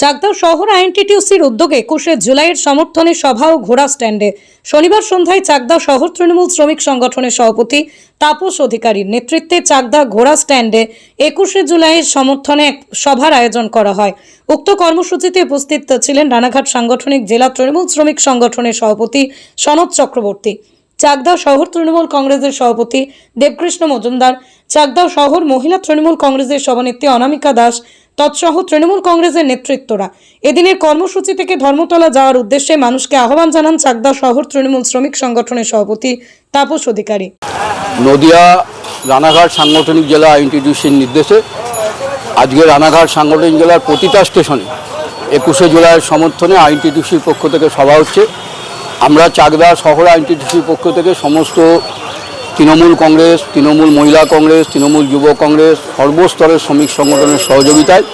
চাকদা শহর আইএনটিটিউসির উদ্যোগে একুশে জুলাইয়ের সমর্থনে সভা ও ঘোড়া স্ট্যান্ডে। শনিবার সন্ধ্যায় চাকদা শহর তৃণমূল শ্রমিক সংগঠনের সভাপতি তাপস অধিকারীর নেতৃত্বে চাকদা ঘোড়া স্ট্যান্ডে একুশে জুলাইয়ের সমর্থনে এক সভার আয়োজন করা হয়। উক্ত কর্মসূচিতে উপস্থিত ছিলেন রানাঘাট সাংগঠনিক জেলা তৃণমূল শ্রমিক সংগঠনের সভাপতি সনদ চক্রবর্তী চাকদা শহর তৃণমূল কংগ্রেসের সভাপতি দেবকৃষ্ণ মজুমদার চাকদা শহর মহিলা তৃণমূল কংগ্রেসের সভানেত্রী অনামিকা দাস তৎসহ তৃণমূল কংগ্রেসের নেতৃত্বরা। এদিনের কর্মসূচি থেকে ধর্মতলা যাওয়ার উদ্দেশ্যে মানুষকে আহ্বান জানান চাকদা শহর তৃণমূল শ্রমিক সংগঠনের সভাপতি তাপস অধিকারী। নদিয়া রানাঘাট সাংগঠনিক জেলা আইনটিটিউশন নির্দেশে আজকে রানাঘাট সাংগঠনিক জেলার প্রতিটা স্টেশনে একুশে জুলাইয়ের সমর্থনে আইনটিটিউসির পক্ষ থেকে সভা হচ্ছে। আমরা চাকদা শহর আইনটিটিউসির পক্ষ থেকে সমস্ত তৃণমূল কংগ্রেস, তৃণমূল মহিলা কংগ্রেস, তৃণমূল যুব কংগ্রেস, সর্বস্তরের শ্রমিক সংগঠনের সহযোগিতায়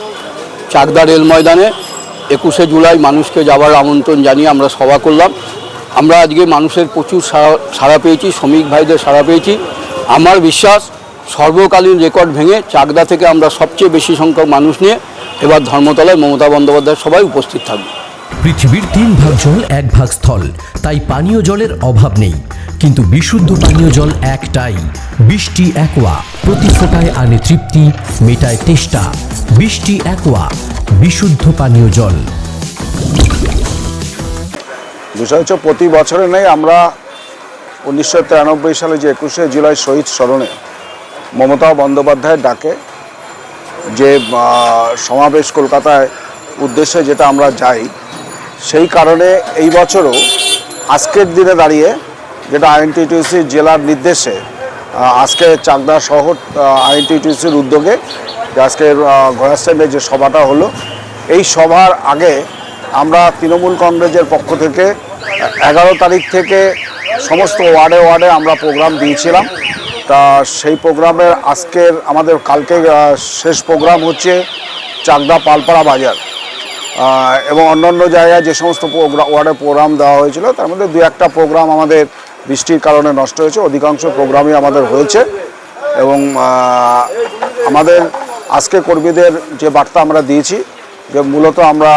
চাকদা রেল ময়দানে একুশে জুলাই মানুষকে যাওয়ার আমন্ত্রণ জানিয়ে আমরা সভা করলাম। আমরা আজকে মানুষের প্রচুর সাড়া পেয়েছি, শ্রমিক ভাইদের সাড়া পেয়েছি। আমার বিশ্বাস সর্বকালীন রেকর্ড ভেঙে চাকদা থেকে আমরা সবচেয়ে বেশি সংখ্যক মানুষ নিয়ে এবার ধর্মতলায় মমতা বন্দ্যোপাধ্যায় সবাই উপস্থিত থাকবে। পৃথিবীর তিন ভাগ জল, এক ভাগ স্থল। তাই পানীয় জলের অভাব নেই। কিন্তু বিশুদ্ধ পানীয় জল একটাই। বৃষ্টি একোয়া, প্রতি ফোটায় আনে তৃপ্তি, মেটায় তেষ্টা। বৃষ্টি একোয়া, বিশুদ্ধ পানীয় জল। বিষয় হচ্ছে প্রতি বছরে নেই আমরা উনিশশো তিরানব্বই সালে যে একুশে জুলাই শহীদ স্মরণে মমতা বন্দ্যোপাধ্যায়ের ডাকে যে সমাবেশ কলকাতায় উদ্দেশ্যে যেটা আমরা যাই সেই কারণে এই বছরও আজকের দিনে দাঁড়িয়ে যেটা আইএনটিটিউসি জেলার নির্দেশে আজকে চাকদা শহর আইএনটিটিউসির উদ্যোগে আজকের আহ, যে সভাটা হলো এই সভার আগে আমরা তৃণমূল কংগ্রেসের পক্ষ থেকে এগারো তারিখ থেকে সমস্ত ওয়ার্ডে ওয়ার্ডে আমরা প্রোগ্রাম দিয়েছিলাম। তা সেই প্রোগ্রামের আজকের আমাদের কালকে শেষ প্রোগ্রাম হচ্ছে চাকদা পালপাড়া বাজার। এবং অন্যান্য জায়গায় যে সমস্ত ওয়ার্ডে প্রোগ্রাম দেওয়া হয়েছিল, তার মধ্যে দু একটা প্রোগ্রাম আমাদের বৃষ্টির কারণে নষ্ট হয়েছে। অধিকাংশ প্রোগ্রামই আমাদের হয়েছে। এবং আমাদের আজকে কর্মীদের যে বার্তা আমরা দিয়েছি, যে মূলত আমরা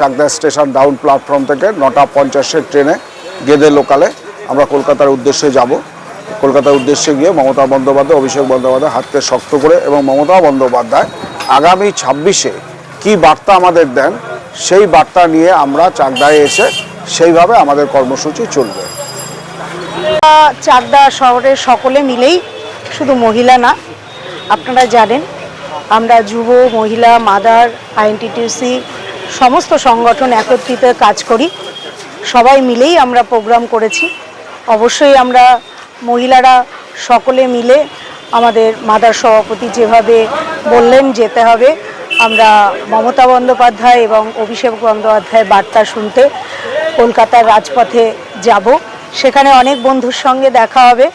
চাকদা স্টেশন ডাউন প্ল্যাটফর্ম থেকে নটা পঞ্চাশের ট্রেনে গেদে লোকালে আমরা কলকাতার উদ্দেশ্যে যাব। কলকাতার উদ্দেশ্যে গিয়ে মমতা বন্দ্যোপাধ্যায়, অভিষেক বন্দ্যোপাধ্যায় হাতকে শক্ত করে এবং মমতা বন্দ্যোপাধ্যায় আগামী ছাব্বিশে কি বার্তা আমাদের দেন সেই বার্তা নিয়ে আমরা চাকদায় এসে সেইভাবে আমাদের কর্মসূচি চলবে। চাকদা শহরের সকলে মিলেই শুধু মহিলা না, আপনারা জানেন, আমরা যুব, মহিলা, মাদার আইএনটিটিউসি সমস্ত সংগঠন একত্রিত কাজ করি। সবাই মিলেই আমরা প্রোগ্রাম করেছি। অবশ্যই আমরা মহিলারা সকলে মিলে আমাদের মাদার সভাপতি যেভাবে বললেন যেতে হবে আমরা মমতা বন্দ্যোপাধ্যায় এবং অভিষেক বন্দ্যোপাধ্যায়ের বার্তা শুনতে কলকাতার রাজপথে যাব। সেখানে অনেক বন্ধুর সঙ্গে দেখা হবে।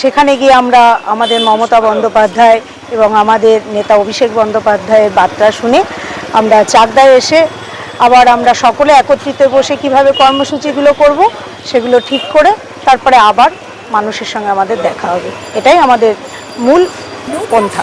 সেখানে গিয়ে আমরা আমাদের মমতা বন্দ্যোপাধ্যায় এবং আমাদের নেতা অভিষেক বন্দ্যোপাধ্যায়ের বার্তা শুনে আমরা চাকদায় এসে আবার আমরা সকলে একত্রিত বসে কীভাবে কর্মসূচিগুলো করব সেগুলো ঠিক করে তারপরে আবার মানুষের সঙ্গে আমাদের দেখা হবে। এটাই আমাদের মূল পন্থা।